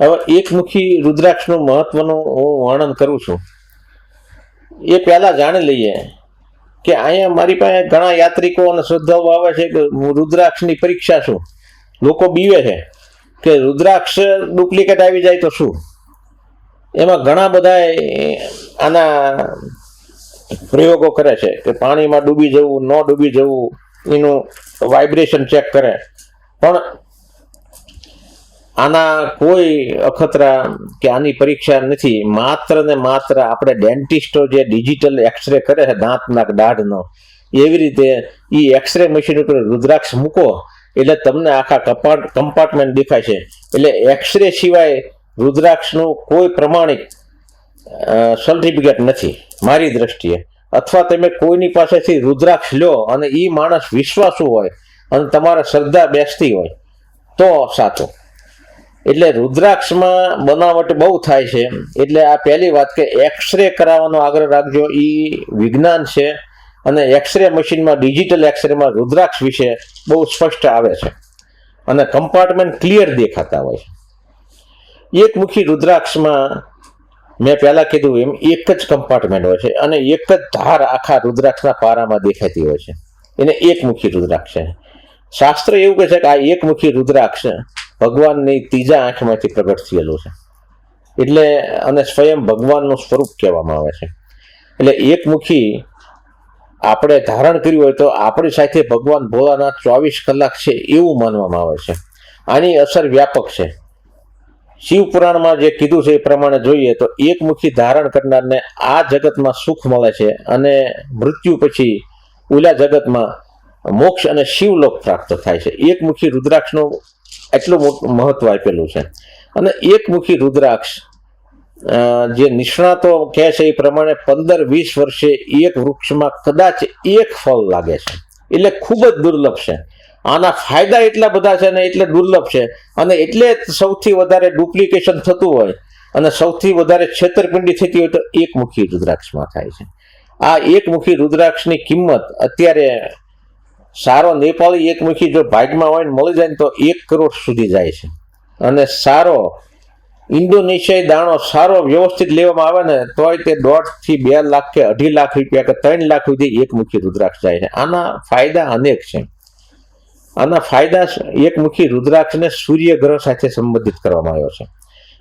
હવે એકમુખી રુદ્રાક્ષનું મહત્વનું હું વર્ણન કરું છું. એ પહેલાં જાણી લઈએ કે અહીંયા મારી પાસે ઘણા યાત્રિકો અને શ્રદ્ધાઓ આવે છે કે રુદ્રાક્ષની પરીક્ષા શું? લોકો બીવે છે કે રુદ્રાક્ષ ડુપ્લિકેટ આવી જાય તો શું? એમાં ઘણા બધા આના પ્રયોગો કરે છે કે પાણીમાં ડૂબી જવું, ન ડૂબી જવું, એનું વાઇબ્રેશન ચેક કરે. પણ આના કોઈ અખતરા કે આની પરીક્ષા નથી. માત્ર ને માત્ર આપણે ડેન્ટિસ્ટો જે ડિજિટલ એક્સરે કરે છે દાંતના દાઢનો એવી રીતે એ એક્સરે મશીન ઉપર રુદ્રાક્ષ મૂકો, એટલે તમને આખા કપાટ, કમ્પાર્ટમેન્ટ દેખાય છે. એટલે એક્સરે સિવાય રુદ્રાક્ષનું કોઈ પ્રમાણિક સર્ટિફિકેટ નથી, મારી દ્રષ્ટિએ. અથવા તમે કોઈની પાસેથી રુદ્રાક્ષ લો અને એ માણસ વિશ્વાસુ હોય અને તમારા શ્રદ્ધા બેસતી હોય, તો સાચું. એટલે રુદ્રાક્ષમાં બનાવટ બહુ થાય છે. એટલે આ પહેલી વાત કે એક્સરે કરાવવાનો આગ્રહ રાખજો. એ વિજ્ઞાન છે અને એક્સરે મશીનમાં ડિજિટલ એક્સરેમાં રુદ્રાક્ષ વિશે બહુ સ્પષ્ટ આવે છે અને કમ્પાર્ટમેન્ટ ક્લિયર દેખાતા હોય છે. એકમુખી રુદ્રાક્ષમાં મેં પહેલાં કીધું એમ, એક જ કમ્પાર્ટમેન્ટ હોય છે અને એક જ ધાર આખા રુદ્રાક્ષના પારામાં દેખાતી હોય છે. એને એકમુખી રુદ્રાક્ષ છે. શાસ્ત્ર એવું કહે છે કે આ એકમુખી રુદ્રાક્ષ ભગવાનની ત્રીજા આંખમાંથી પ્રગટ થયેલું છે. એટલે અને સ્વયં ભગવાનનું સ્વરૂપ કહેવામાં આવે છે. એટલે એકમુખી આપણે ધારણ કર્યું હોય તો આપણી સાથે ભગવાન ભોળાનાથ ચોવીસ કલાક છે એવું માનવામાં આવે છે. આની અસર વ્યાપક છે. શિવપુરાણમાં જે કીધું છે એ પ્રમાણે જોઈએ તો એકમુખી ધારણ કરનારને આ જગતમાં સુખ મળે છે અને મૃત્યુ પછી ઓલા જગતમાં મોક્ષ અને શિવલોક પ્રાપ્ત થાય છે. એકમુખી રુદ્રાક્ષનું એટલું મહત્વ આપેલું છે. અને એકમુખી રુદ્રાક્ષ જે નિષ્ણાતો કહે છે એ પ્રમાણે પંદર વીસ વર્ષે એક વૃક્ષમાં કદાચ એક ફળ લાગે છે. એટલે ખૂબ જ દુર્લભ છે. આના ફાયદા એટલા બધા છે ને એટલે દુર્લભ છે. અને એટલે સૌથી વધારે ડુપ્લિકેશન થતું હોય અને સૌથી વધારે છેતરપિંડી થતી હોય તો એકમુખી રુદ્રાક્ષમાં થાય છે. આ એકમુખી રુદ્રાક્ષની કિંમત અત્યારે સારો નેપાળી એકમુખી જો ભાગમાં હોય ને મળી જાય ને તો એક કરોડ સુધી જાય છે. અને સારો ઇન્ડોનેશિયાઈ દાણો સારો વ્યવસ્થિત લેવામાં આવે ને તોય તે દોઢથી બે લાખ કે અઢી લાખ રૂપિયા કે ત્રણ લાખ સુધી એકમુખી રુદ્રાક્ષ જાય છે. આના ફાયદા અનેક છે. આના ફાયદા એકમુખી રુદ્રાક્ષને સૂર્યગ્રહ સાથે સંબંધિત કરવામાં આવ્યો છે.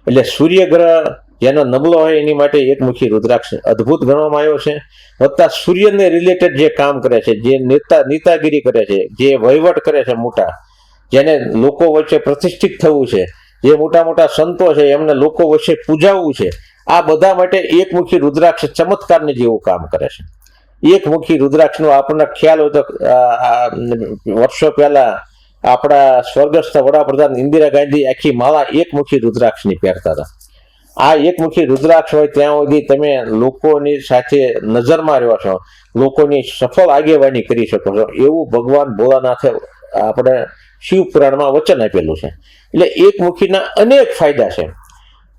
એટલે સૂર્યગ્રહ જેનો નબળો હોય એની માટે એકમુખી રુદ્રાક્ષ અદ્ભુત ગણવામાં આવ્યો છે. વત્તા સૂર્યને રિલેટેડ જે કામ કરે છે, જે નેતા નેતાગીરી કરે છે, જે વહીવટ કરે છે મોટા, જેને લોકો વચ્ચે પ્રતિષ્ઠિત થવું છે, જે મોટા મોટા સંતો છે, એમને લોકો વચ્ચે પૂજાવવું છે, આ બધા માટે એકમુખી રુદ્રાક્ષ ચમત્કારને જેવું કામ કરે છે. એકમુખી રુદ્રાક્ષનો આપણને ખ્યાલ હોય તો વર્ષો પહેલા આપણા સ્વર્ગસ્થ વડાપ્રધાન ઇન્દિરા ગાંધી આખી માળા એકમુખી રુદ્રાક્ષની પહેરતા હતા. આ એકમુખી રુદ્રાક્ષ હોય ત્યાં સુધી તમે લોકોની સાથે નજરમાં રહ્યો છો, લોકોની સફળ આગેવાની કરી શકો છો. એવું ભગવાન ભોળાનાથે આપણે શિવપુરાણમાં વચન આપેલું છે. એટલે એકમુખીના અનેક ફાયદા છે.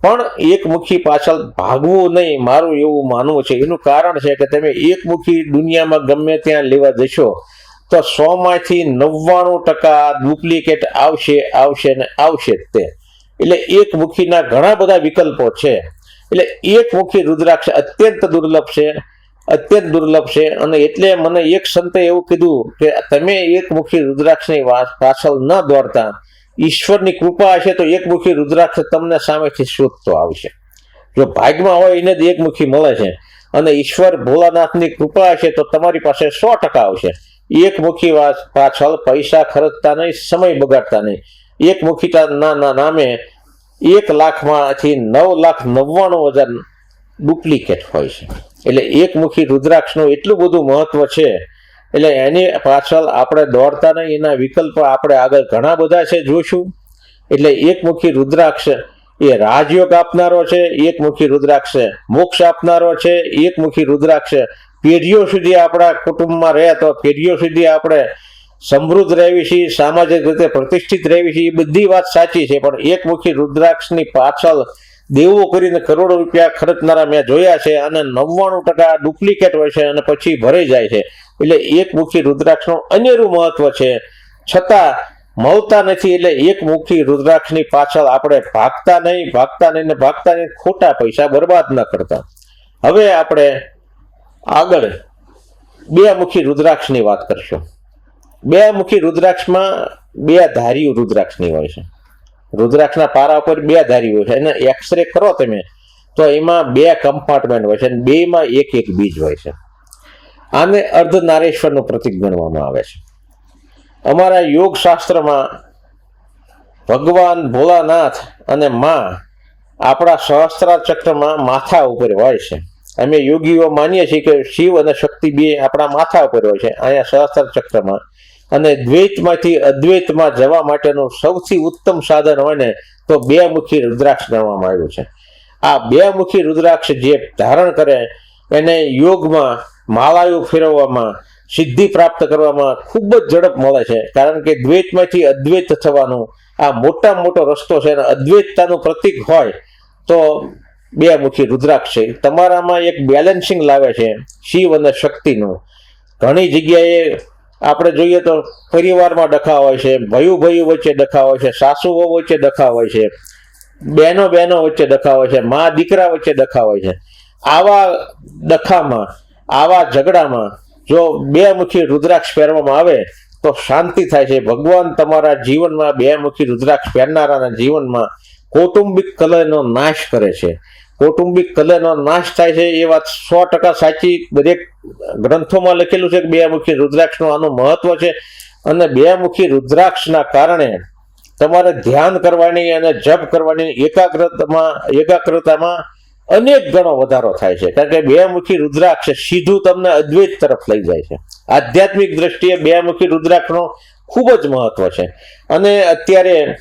પણ એકમુખી પાછળ ભાગવું નહીં, મારું એવું માનવું છે. એનું કારણ છે કે તમે એકમુખી દુનિયામાં ગમે ત્યાં લેવા જશો, તો સો માંથી નવ્વાણું ટકા ડુપ્લિકેટ આવશે આવશે ને આવશે જ તે. એટલે એકમુખીના ઘણા બધા વિકલ્પો છે. એટલે એકમુખી રુદ્રાક્ષ અત્યંત દુર્લભ છે, અત્યંત દુર્લભ છે. અને એટલે મને એક સંતે એવું કીધું કે તમે એકમુખી રુદ્રાક્ષની વાત પાછળ ન દોડતા ઈશ્વરની કૃપા હશે તો એકમુખી રુદ્રાક્ષ તમને સામેથી શોધતો આવશે. જો ભાગમાં હોય એને જ એકમુખી મળે છે. અને ઈશ્વર ભોલાનાથની કૃપા હશે તો તમારી પાસે સો ટકા આવશે. એકમુખી વાસ, પાછળ પૈસા ખર્ચતા નહીં, સમય બગાડતા નહીં. એકમુખીતાના ના નામે એક લાખમાંથી નવ લાખ નવ્વાણું હજાર ડુપ્લિકેટ હોય છે. એટલે એકમુખી રુદ્રાક્ષનું એટલું બધું મહત્વ છે, એટલે એની પાછળ આપણે દોડતા નહીં, એના વિકલ્પો આપણે આગળ ઘણા બધા છે જોશું. એટલે એકમુખી રુદ્રાક્ષ એ રાજયોગ આપનારો છે એકમુખી રુદ્રાક્ષ મોક્ષ આપનારો છે એકમુખી રુદ્રાક્ષ પેઢીઓ સુધી આપણા કુટુંબમાં રહે તો પેઢીઓ સુધી આપણે સમૃદ્ધ રહેવી છીએ સામાજિક રીતે પ્રતિષ્ઠિત રહેવી છીએ એ બધી વાત સાચી છે, પણ એકમુખી રુદ્રાક્ષની પાછળ દેવો કરીને કરોડો રૂપિયા ખર્ચનારા મેં જોયા છે અને નવ્વાણું ટકા ડુપ્લિકેટ હોય છે અને પછી ભરાઈ જાય છે. એટલે એકમુખી રુદ્રાક્ષનું અનેરું મહત્વ છે. છતાં મળતા નથી એટલે એક મુખી રુદ્રાક્ષની પાછળ આપણે ભાગતા નહીં ભાગતા નહીં ને ભાગતા નહીં, ખોટા પૈસા બરબાદ ન કરતા. હવે આપણે આગળ બે મુખી રુદ્રાક્ષની વાત કરશું. બે મુખી રુદ્રાક્ષમાં બે ધારીઓ રુદ્રાક્ષની હોય છે. રુદ્રાક્ષના પારા ઉપર બે ધારી હોય છે. એને એક્સરે કરો તમે, તો એમાં બે કમ્પાર્ટમેન્ટ હોય છે અને બેમાં એક એક બીજ હોય છે. આને અર્ધનારેશ્વરનું પ્રતિક ગણવામાં આવે છે. અમારા યોગ શાસ્ત્રમાં ભગવાન ભોળાનાથ અને માં આપણા સહસ્ત્રા ચક્રમાં માથા ઉપર હોય છે. અમે યોગીઓ માનીએ છીએ કે શિવ અને શક્તિ બે આપણા માથા ઉપર હોય છે, અહીંયા સહસ્ત્ર ચક્રમાં. અને દ્વૈતમાંથી અદ્વૈતમાં જવા માટેનું સૌથી ઉત્તમ સાધન હોય ને, તો બે મુખી રુદ્રાક્ષ ગણવામાં આવ્યું છે. આ બે મુખી રુદ્રાક્ષ જે ધારણ કરે, એને યોગમાં માળાયું ફેરવવામાં, સિદ્ધિ પ્રાપ્ત કરવામાં ખૂબ જ ઝડપ મળે છે. કારણ કે દ્વૈતમાંથી અદ્વૈત થવાનું આ મોટા મોટો રસ્તો છે અને અદ્વૈતતાનું પ્રતીક હોય, તો બે મુખી રુદ્રાક્ષ છે તમારામાં એક બેલેન્સિંગ લાવે છે શિવ અને શક્તિનું. ઘણી જગ્યાએ આપણે જોઈએ તો પરિવારમાં ડખા હોય છે ભયું ભયું વચ્ચે ડખા હોય છે, સાસુઓ વચ્ચે ડખા હોય છે બહેનો બહેનો વચ્ચે ડખા હોય છે, મા દીકરા વચ્ચે ડખા હોય છે. આવા ડખામાં, આવા ઝઘડામાં જો બે મુખી રુદ્રાક્ષ પહેરવામાં આવે તો શાંતિ થાય છે. ભગવાન તમારા જીવનમાં બે મુખી રુદ્રાક્ષ પહેરનારાના જીવનમાં કૌટુંબિક કલહનો નાશ કરે છે. કૌટુંબિક કલહનો નાશ થાય છે એ વાત સો ટકા સાચી. દરેક ગ્રંથોમાં લખેલું છે કે બે મુખી રુદ્રાક્ષનું આનું મહત્વ છે અને બે મુખી રુદ્રાક્ષના કારણે તમારે ધ્યાન કરવાની અને જપ કરવાની એકાગ્રતામાં એકાગ્રતામાં અનેક ગણો વધારો થાય છે. કારણ કે બે મુખી રુદ્રાક્ષ સીધું તમને અદ્વૈત તરફ લઈ જાય છે. આધ્યાત્મિક દ્રષ્ટિએ બે મુખી રુદ્રાક્ષનો ખૂબ જ મહત્વ છે. અને અત્યારે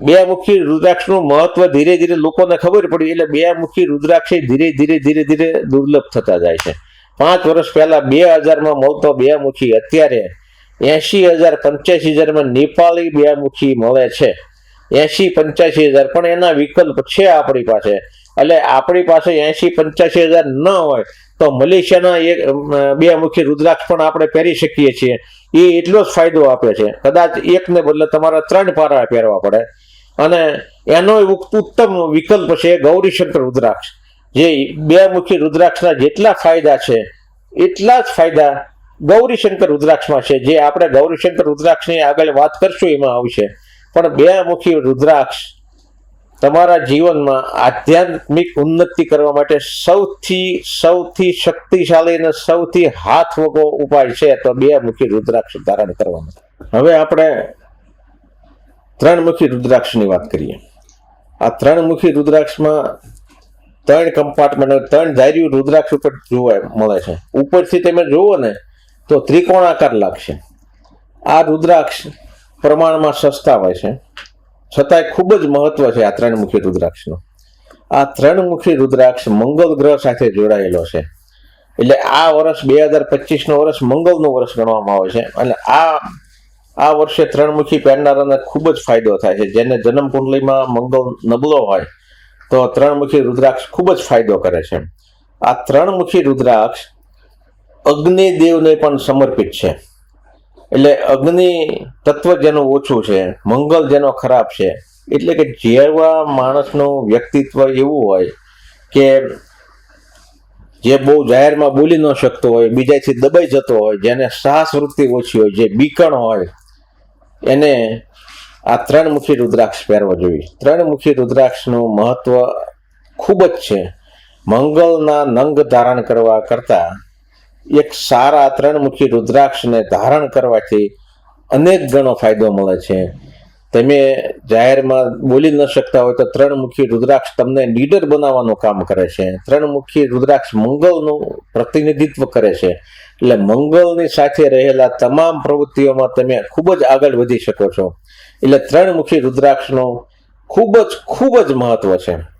બે મુખી રુદ્રાક્ષનું મહત્વ ધીરે ધીરે લોકોને ખબર પડી એટલે બે મુખી રુદ્રાક્ષ ધીરે ધીરે ધીરે ધીરે દુર્લભ થતા જાય છે. પાંચ વર્ષ પહેલા બે હજારમાં મળતો બે મુખી અત્યારે એસી હજાર પંચ્યાસી હજારમાં નેપાળી બે મુખી મળે છે. એસી પંચ્યાસી હજાર, પણ એના વિકલ્પ છે આપણી પાસે. એટલે આપણી પાસે એસી પંચ્યાસી હજાર ન હોય તો મલેશિયાના એક બે મુખી રુદ્રાક્ષ પણ આપણે પહેરી શકીએ છીએ. એ એટલો જ ફાયદો આપે છે. કદાચ એકને બદલે તમારે ત્રણ પારા પહેરવા પડે. અને એનો ઉત- ઉત્તમ વિકલ્પ છે ગૌરીશંકર રુદ્રાક્ષ. જે બે મુખી રુદ્રાક્ષના જેટલા ફાયદા છે, એટલા જ ફાયદા ગૌરીશંકર રુદ્રાક્ષમાં છે. જે આપણે ગૌરીશંકર રુદ્રાક્ષની આગળ વાત કરશું, એમાં આવશે. પણ બે મુખી રુદ્રાક્ષ તમારા જીવનમાં આધ્યાત્મિક ઉન્નતિ કરવા માટે સૌથી સૌથી શક્તિશાળી અને સૌથી હાથ વગો ઉપાય છે, તો બે મુખી રુદ્રાક્ષ ધારણ કરવાનો. હવે આપણે ત્રણ મુખી રુદ્રાક્ષની વાત કરીએ. આ ત્રણ મુખી રુદ્રાક્ષમાં ત્રણ કમ્પાર્ટમેન્ટ ત્રણ ધાર્યું રુદ્રાક્ષ ઉપર જોવા મળે છે. ઉપરથી તમે જુઓ ને, તો ત્રિકોણાકાર લાગશે. આ રુદ્રાક્ષ પ્રમાણમાં સસ્તા હોય છે. છતાંય ખૂબ જ મહત્વ છે આ ત્રણ મુખી રુદ્રાક્ષનું. આ ત્રણમુખી રુદ્રાક્ષ મંગળ ગ્રહ સાથે જોડાયેલો છે. એટલે આ વર્ષ બે હજાર પચીસનો વર્ષ મંગળનું વર્ષ ગણવામાં આવે છે. અને આ આ વર્ષે ત્રણમુખી પહેરનારાને ખૂબ જ ફાયદો થાય છે. જેને જન્મ કુંડલીમાં મંગળ નબળો હોય, તો ત્રણમુખી રુદ્રાક્ષ ખૂબ જ ફાયદો કરે છે. આ ત્રણમુખી રુદ્રાક્ષ અગ્નિદેવને પણ સમર્પિત છે. એટલે અગ્નિ તત્વ જેનું ઓછું છે મંગળ જેનો ખરાબ છે, એટલે કે જેવા માણસનું વ્યક્તિત્વ એવું હોય કે જે બહુ જાહેરમાં બોલી ન શકતો હોય, બીજાથી દબાઈ જતો હોય, જેને સાહસ વૃત્તિ ઓછી હોય, જે બીકણ હોય, એને આ ત્રણમુખી રુદ્રાક્ષ પહેરવો જોઈએ. ત્રણ મુખી રુદ્રાક્ષનું મહત્વ ખૂબ જ છે. મંગળના નંગ ધારણ કરવા કરતા એક સારા ત્રણમુખી રુદ્રાક્ષને ધારણ કરવાથી અનેક ગણો ફાયદો મળે છે. તમે જાહેરમાં બોલી ન શકતા હોય તો ત્રણમુખી રુદ્રાક્ષ તમને લીડર બનાવવાનું કામ કરે છે. ત્રણમુખી રુદ્રાક્ષ મંગળનું પ્રતિનિધિત્વ કરે છે. એટલે મંગળની સાથે રહેલા તમામ પ્રવૃત્તિઓમાં તમે ખૂબ જ આગળ વધી શકો છો. એટલે ત્રણમુખી રુદ્રાક્ષનું ખૂબ જ ખૂબ જ મહત્વ છે.